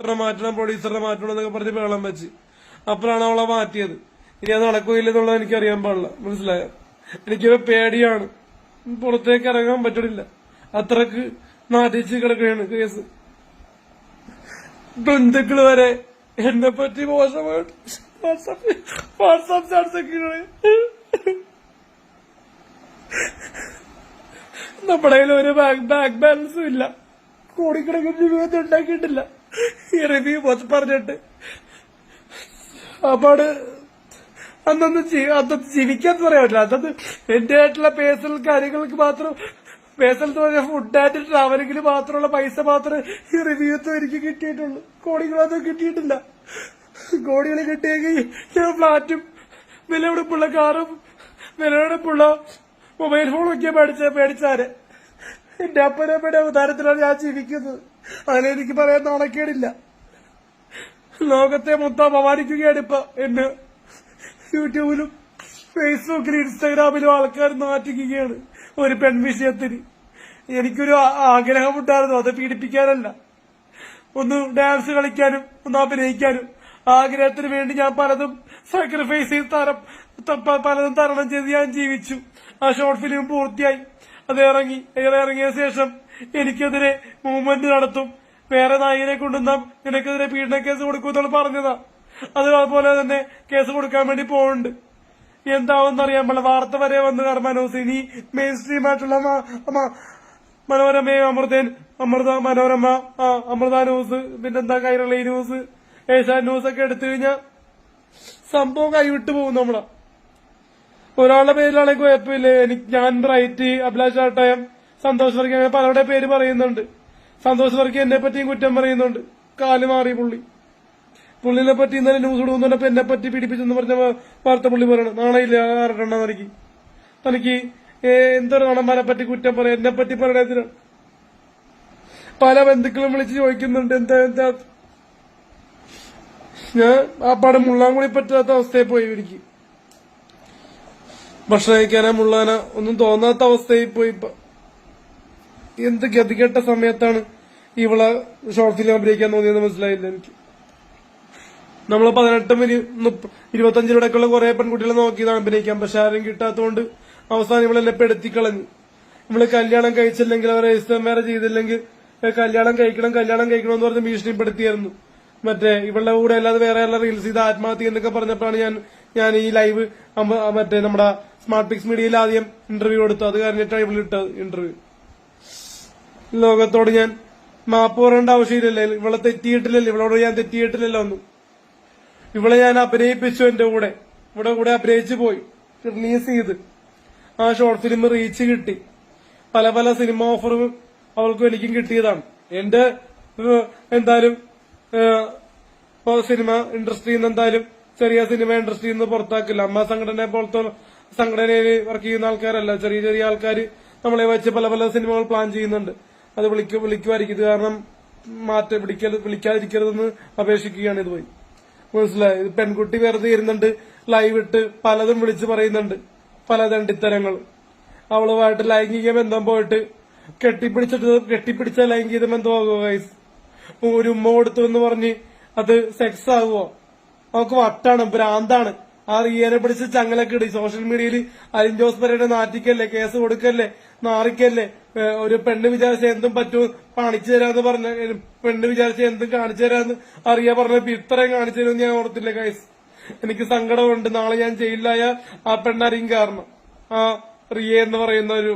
ഡയറക്ടറെ മാറ്റണം പ്രൊഡ്യൂസറെ മാറ്റണം എന്നൊക്കെ പറഞ്ഞ് ബഹളം വെച്ച്. അപ്പോഴാണ് അവളെ മാറ്റിയത്. ഇനി അത് നടക്കുകയില്ലെന്നുള്ളത് എനിക്ക് അറിയാൻ പാടില്ല. മനസ്സിലായോ? എനിക്കൊരു പേടിയാണ്. പുറത്തേക്ക് ഇറങ്ങാൻ പറ്റണില്ല. അത്രയ്ക്ക് നാട്ടിച്ച് കിടക്കുകയാണ് കേസ്. ബന്ധുക്കൾ വരെ എന്നെ പറ്റി മോശമായിട്ട് വാട്സാപ്പ് വാട്സാപ്പ് ചാർജൊക്കെയാണ് നമ്മുടെ കയ്യിൽ ഒരു ബാങ്ക് ബാലൻസും ഇല്ല. കോടിക്കണക്കിന് രൂപ ഉണ്ടാക്കിയിട്ടില്ല. ഈ റിവ്യൂ പറഞ്ഞിട്ട്. അപ്പാട് അന്നൊന്ന് അന്നൊന്ന് ജീവിക്കാന്ന് പറയാറില്ല അന്നത് എന്റെ ആയിട്ടുള്ള പേഴ്സണൽ കാര്യങ്ങൾക്ക് മാത്രം പേഴ്സണൽ പറഞ്ഞ ഫുഡ് ആൻഡ് ട്രാവലിംഗിന് മാത്രമുള്ള പൈസ മാത്രമേ ഈ റിവ്യൂ എനിക്ക് കിട്ടിയിട്ടുള്ളൂ. കോടികളൊന്നും കിട്ടിയിട്ടില്ല. കോടികൾ കിട്ടിയെങ്കിൽ ഞാൻ ഫ്ലാറ്റും വിലപിടിപ്പുള്ള കാറും വിലപിടിപ്പുള്ള മൊബൈൽ ഫോണൊക്കെ മേടിച്ച മേടിച്ചാരെ. എന്റെ അപ്പനമ്മയുടെ ഉദാഹരണത്തിലാണ് ഞാൻ ജീവിക്കുന്നത്. അതിലെനിക്ക് പറയാൻ നാണക്കേടില്ല. ലോകത്തെ മൊത്തം അപമാനിക്കുകയാണ് ഇപ്പൊ എന്നെ. യൂട്യൂബിലും ഫേസ്ബുക്കിലും ഇൻസ്റ്റാഗ്രാമിലും ആൾക്കാർ നാറ്റിക്കുകയാണ് ഒരു പെൺ വിഷയത്തിന്. എനിക്കൊരു ആഗ്രഹം ആഗ്രഹമുണ്ടായിരുന്നു അത് പീഡിപ്പിക്കാനല്ല. ഒന്ന് ഡാൻസ് കളിക്കാനും ഒന്ന് അഭിനയിക്കാനും. ആഗ്രഹത്തിന് വേണ്ടി ഞാൻ പലതും സാക്രിഫൈസ് ചെയ്ത് തരം പലതും തരണം ചെയ്ത് ഞാൻ ജീവിച്ചു. ആ ഷോർട്ട് ഫിലിം പൂർത്തിയായി. അത് ഇറങ്ങി ഇറങ്ങിയ ശേഷം എനിക്കെതിരെ മൂവ്മെന്റ് നടത്തും. വേറെ നായകനെ കൊണ്ടുവന്ന നിനക്കെതിരെ പീഡന കേസ് കൊടുക്കുമെന്നാണ് പറഞ്ഞതാ. അത് അതുപോലെ തന്നെ കേസ് കൊടുക്കാൻ വേണ്ടി പോകുന്നുണ്ട് എന്താവെന്ന് അറിയാൻ പാടില്ല വാർത്ത വരെ വന്ന് കർമാനോസ് ഇനി മെയിൻ സ്ട്രീം ആയിട്ടുള്ള മനോരമയും അമൃതൻ അമൃത മനോരമ ആ, അമൃത ന്യൂസ് പിന്നെന്താ കൈരളി ന്യൂസ് ഏഷ്യാൻ ന്യൂസ് ഒക്കെ എടുത്തു കഴിഞ്ഞാൽ സംഭവം കൈവിട്ടു പോകും നമ്മളെ. ഒരാളുടെ പേരിലാണെങ്കിൽ കുഴപ്പമില്ല. എനിക്ക് ഞാൻ ബ്രൈറ്റ് അഭിലാഷ് ആട്ടയം സന്തോഷ് വർഗീയ പലരുടെ പേര് പറയുന്നുണ്ട്. സന്തോഷ് വർക്കി എന്നെ പറ്റിയും കുറ്റം പറയുന്നുണ്ട്. കാൽ മാറി പുള്ളി. പുള്ളിനെ പറ്റി ഇന്നലെ ന്യൂസ് ഇടുന്നപ്പോ എന്നെ പറ്റി പിടിപ്പിച്ചെന്ന് പറഞ്ഞ വാർത്ത പുള്ളി പറയണം. നാണയില്ല ആരട്ടെണ്ണ തനിക്ക്? തനിക്ക് എന്തൊരു നടന്മാരെ പറ്റി കുറ്റം പറയാം? എന്നെ പറ്റി പറയണതിനാണ് പല ബന്ധുക്കളും വിളിച്ച് ചോദിക്കുന്നുണ്ട്. എന്താ എന്താ? ഞാൻ ആ പടം മുള്ളാൻ കൂടി പറ്റാത്ത അവസ്ഥയിൽ പോയി എനിക്ക്. ഭക്ഷണം കഴിക്കാനാ മുള്ളാനാ ഒന്നും തോന്നാത്ത അവസ്ഥയിൽ പോയി ഇപ്പൊ. എന്ത് ഗതികെട്ട സമയത്താണ് ഇവളെ ഷോർട്ട് ഫിലിം അഭിനയിക്കാൻ തോന്നിയെന്ന് മനസ്സിലായില്ല എനിക്ക്. നമ്മൾ പതിനെട്ടും ഇരു- മുപ്പ- ഇരുപത്തഞ്ചിലൂടെയൊക്കെയുള്ള കുറെ പെൺകുട്ടികളെ നോക്കിയതാണ് അഭിനയിക്കാൻ. പക്ഷെ ആരും കിട്ടാത്തതുകൊണ്ട് അവസാനം ഇവളെല്ലാം പെടുത്തി കളഞ്ഞു ഇവൾ കല്യാണം കഴിച്ചില്ലെങ്കിൽ അവർ രജിസ്റ്റർ മാരേജ് ചെയ്തില്ലെങ്കിൽ കല്യാണം കഴിക്കണം കല്യാണം കഴിക്കണം എന്ന് പറഞ്ഞ് ഭീഷണിപ്പെടുത്തിയായിരുന്നു. മറ്റേ ഇവളുടെ കൂടെ അല്ലാതെ വേറെ റീൽസ് ചെയ്ത് ആത്മഹത്യ എന്നൊക്കെ പറഞ്ഞപ്പോഴാണ് ഞാൻ ഞാൻ ഈ ലൈവ് മറ്റേ നമ്മുടെ സ്മാർട്ട് പിക്സ് മീഡിയയിൽ ആദ്യം ഇന്റർവ്യൂ കൊടുത്തു അത് കഴിഞ്ഞിട്ടാണ് ഇവിടെ ഇട്ടത് ഇന്റർവ്യൂ ലോകത്തോട് ഞാൻ മാപ്പ് പറയേണ്ട ആവശ്യമില്ലല്ലോ. ഇവളെ തെറ്റിയിട്ടില്ലല്ലോ. ഇവളോട് ഞാൻ തെറ്റിയിട്ടില്ലല്ലോ ഒന്നും ഇവളെ ഞാൻ അഭിനയിപ്പിച്ചു എന്റെ കൂടെ. ഇവിടെ കൂടെ അഭിനയിച്ചു പോയി. റിലീസ് ചെയ്ത്. ആ ഷോർട്ട് ഫിലിം റീച്ച് കിട്ടി. പല പല സിനിമ ഓഫറും അവൾക്കും എനിക്കും കിട്ടിയതാണ്. എന്റെ എന്തായാലും ഇപ്പോ സിനിമ ഇൻഡസ്ട്രിയിൽ നിന്ന് എന്തായാലും ചെറിയ സിനിമ ഇൻഡസ്ട്രിയിൽ നിന്ന് പുറത്താക്കില്ല. അമ്മ സംഘടനയെ പോലത്തെ സംഘടനയിൽ വർക്ക് ചെയ്യുന്ന ആൾക്കാരല്ല. ചെറിയ ചെറിയ ആൾക്കാർ നമ്മളെ വെച്ച് പല പല സിനിമകൾ പ്ലാൻ ചെയ്യുന്നുണ്ട്. അത് വിളിക്ക വിളിക്കുമായിരിക്കും. ഇത് കാരണം മാറ്റ വിളിക്കരുത് വിളിക്കാതിരിക്കരുതെന്ന് അപേക്ഷിക്കുകയാണ് ഇത് പോയി മനസ്സിലായി? ഇത് പെൺകുട്ടി വെറുതെ ഇരുന്നുണ്ട് ലൈവ് ഇട്ട് പലതും വിളിച്ചു പറയുന്നുണ്ട്. പല ദണ്ഡിത്തരങ്ങൾ അവളുമായിട്ട് ലൈംഗിക ബന്ധം പോയിട്ട് കെട്ടിപ്പിടിച്ചിട്ട് കെട്ടിപ്പിടിച്ച ലൈംഗിക ബന്ധമാകുമോ ഗൈസ് ഒരു ഉമ്മ കൊടുത്തു എന്ന് പറഞ്ഞ് അത് സെക്സ് ആകുമോ നമുക്ക് വട്ടാണ് ഭ്രാന്താണ്. ആ റിയനെ പിടിച്ച് ചങ്ങലൊക്കെ ഇടി. സോഷ്യൽ മീഡിയയിൽ അരിൻ ജോസ് പരയുടെ നാറ്റിക്കല്ലേ കേസ് കൊടുക്കല്ലേ നാറിക്കല്ലേ ഒരു പെണ്ണ് വിചാരിച്ച എന്തും പറ്റുമോ കാണിച്ചു തരാന്ന് പറഞ്ഞ പെണ്ണ് വിചാരിച്ച എന്തും കാണിച്ചു തരാന്ന് അറിയാ പറഞ്ഞപ്പോ ഇത്രയും കാണിച്ചു തരുമെന്ന് ഞാൻ ഓർത്തില്ല കൈസ് എനിക്ക് സങ്കടമുണ്ട്. നാളെ ഞാൻ ജയിലിലായ ആ പെണ്ണറിയും കാരണം. ആ റിയ എന്ന് പറയുന്ന ഒരു